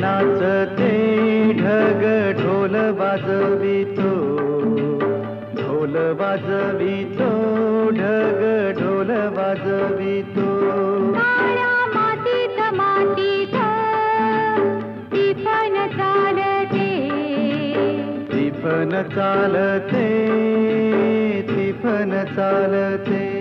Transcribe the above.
नाचते ढग ढोल वाजवितो. ढोल वाजवितो ढग ढोल वाजवितो. मातीत मातीत टिपण चालते. तिफन चालते तिफन चालते.